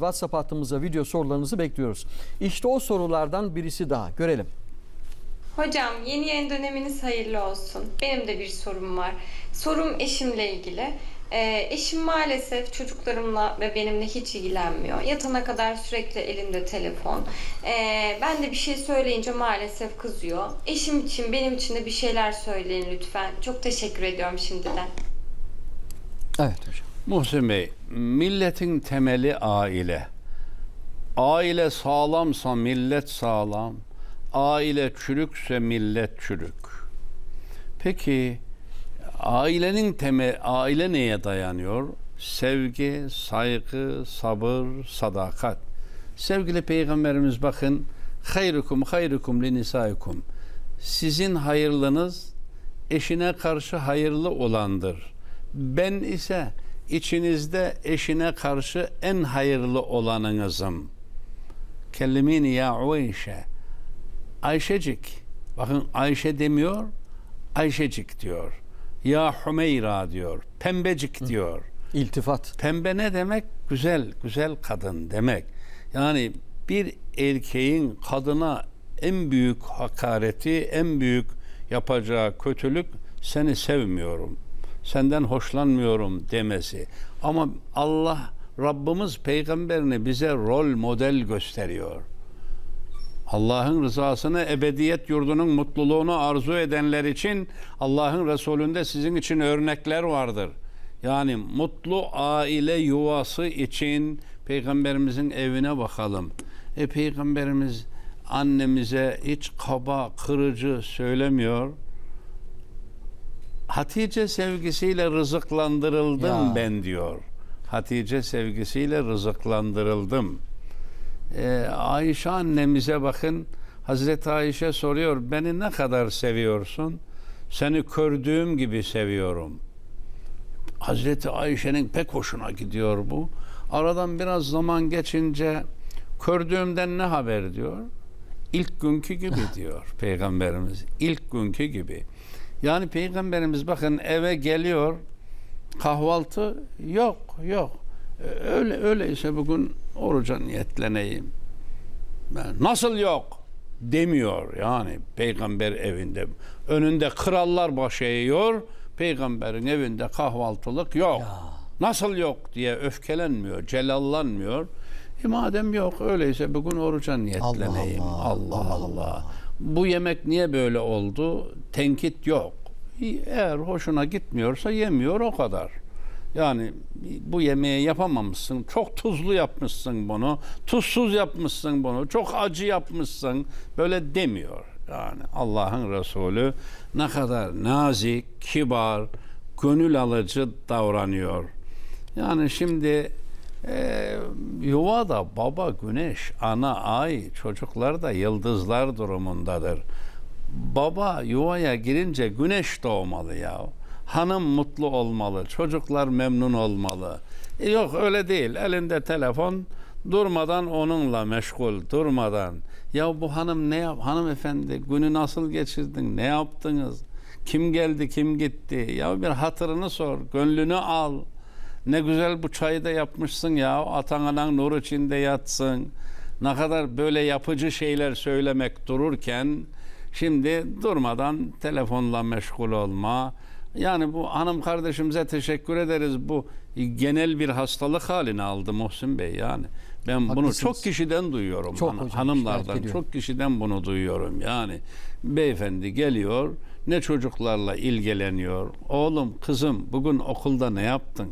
WhatsApp hattımıza video sorularınızı bekliyoruz. İşte o sorulardan birisi daha. Görelim. Hocam yeni yayın döneminiz hayırlı olsun. Benim de bir sorum var. Sorum eşimle ilgili. Ee, eşim maalesef çocuklarımla ve benimle hiç ilgilenmiyor. Yatana kadar sürekli elinde telefon. Ee, ben de bir şey söyleyince maalesef kızıyor. Eşim için benim için de bir şeyler söyleyin lütfen. Çok teşekkür ediyorum şimdiden. Evet hocam. Muhsin Bey, milletin temeli aile. Aile sağlamsa millet sağlam. Aile çürükse millet çürük. Peki ailenin temel aile neye dayanıyor? Sevgi, saygı, sabır, sadakat. Sevgili peygamberimiz bakın hayrukum hayrukum li nisaikum. Sizin hayırlınız eşine karşı hayırlı olandır. Ben ise içinizde eşine karşı en hayırlı olanınızım. Kellimini ya Uyşe. Ayşecik. Bakın Ayşe demiyor, Ayşecik diyor. Ya Hümeyra diyor. Pembecik diyor. İltifat. Pembe ne demek? Güzel, güzel kadın demek. Yani bir erkeğin kadına en büyük hakareti, en büyük yapacağı kötülük seni sevmiyorum, senden hoşlanmıyorum demesi. Ama Allah Rabbimiz peygamberini bize rol model gösteriyor. Allah'ın rızasını, ebediyet yurdunun mutluluğunu arzu edenler için Allah'ın Resulü'nde sizin için örnekler vardır. Yani mutlu aile yuvası için Peygamberimizin evine bakalım. E Peygamberimiz annemize hiç kaba, kırıcı söylemiyor. Hatice sevgisiyle rızıklandırıldım Ya. ben diyor. Hatice sevgisiyle rızıklandırıldım. Ee, Ayşe annemize bakın. Hazreti Ayşe soruyor. Beni ne kadar seviyorsun? Seni kördüğüm gibi seviyorum. Hazreti Ayşe'nin pek hoşuna gidiyor bu. Aradan biraz zaman geçince kördüğümden ne haber diyor. İlk günkü gibi diyor peygamberimiz. İlk günkü gibi. Yani peygamberimiz bakın eve geliyor. Kahvaltı yok, yok. Ee, Öyle öyleyse bugün oruca niyetleneyim. Ben, Nasıl yok? Demiyor yani peygamber evinde. Önünde krallar başı eğiyor. Peygamberin evinde kahvaltılık yok. Nasıl yok diye öfkelenmiyor, celallanmıyor. E madem yok öyleyse bugün oruca niyetleneyim. Allah, Allah Allah. Bu yemek niye böyle oldu? Tenkit yok. Eğer hoşuna gitmiyorsa yemiyor o kadar. Yani bu yemeği yapamamışsın. Çok tuzlu yapmışsın bunu. Tuzsuz yapmışsın bunu. Çok acı yapmışsın. Böyle demiyor. Yani Allah'ın Resulü ne kadar nazik, kibar, gönül alıcı davranıyor. Yani şimdi e, yuvada baba güneş, ana ay, çocuklar da yıldızlar durumundadır. Baba yuvaya girince güneş doğmalı ya. Hanım mutlu olmalı, çocuklar memnun olmalı. E yok öyle değil. Elinde telefon durmadan onunla meşgul, durmadan. Ya bu hanım ne yap? Hanımefendi günü nasıl geçirdin? Ne yaptınız? Kim geldi, kim gitti? Ya bir hatırını sor, gönlünü al. Ne güzel bu çayı da yapmışsın ya. Atan anan nur içinde yatsın. Ne kadar böyle yapıcı şeyler söylemek dururken şimdi durmadan telefonla meşgul olma. Yani bu hanım kardeşimize teşekkür ederiz. Bu genel bir hastalık halini aldı Muhsin Bey yani. Ben bunu Haklısınız. çok kişiden duyuyorum. Çok Han- hocam, hanımlardan çok kişiden bunu duyuyorum. Yani beyefendi geliyor ne çocuklarla ilgileniyor. Oğlum kızım bugün okulda ne yaptın?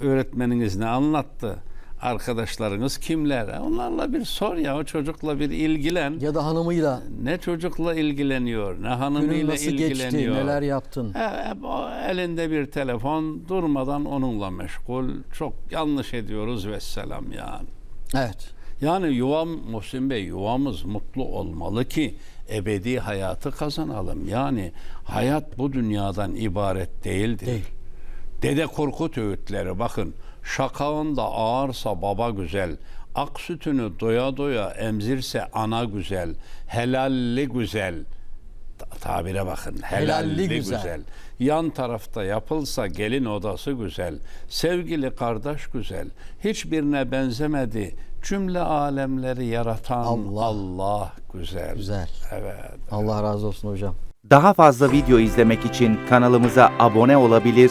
Öğretmeniniz ne anlattı? Arkadaşlarınız kimler? Onlarla bir sor ya o çocukla bir ilgilen. Ya da hanımıyla Ne çocukla ilgileniyor, ne günün hanımıyla nasıl ilgileniyor. geçti, neler yaptın? O elinde bir telefon durmadan onunla meşgul. Çok yanlış ediyoruz vesselam yani. Evet. Yani yuvam Muhsin Bey yuvamız mutlu olmalı ki ebedi hayatı kazanalım. Yani hayat bu dünyadan ibaret değildir. Değil. Dede Korkut öğütleri bakın. Şakağında ağırsa baba güzel. Ak sütünü doya doya emzirse ana güzel. Helalli güzel. Ta- tabire bakın. Helalli Helalli güzel. güzel. Yan tarafta yapılsa gelin odası güzel. Sevgili kardeş güzel. Hiçbirine benzemedi. Cümle alemleri yaratan Allah. Allah, güzel. Güzel. Evet. Allah razı olsun hocam. Daha fazla video izlemek için kanalımıza abone olabilir,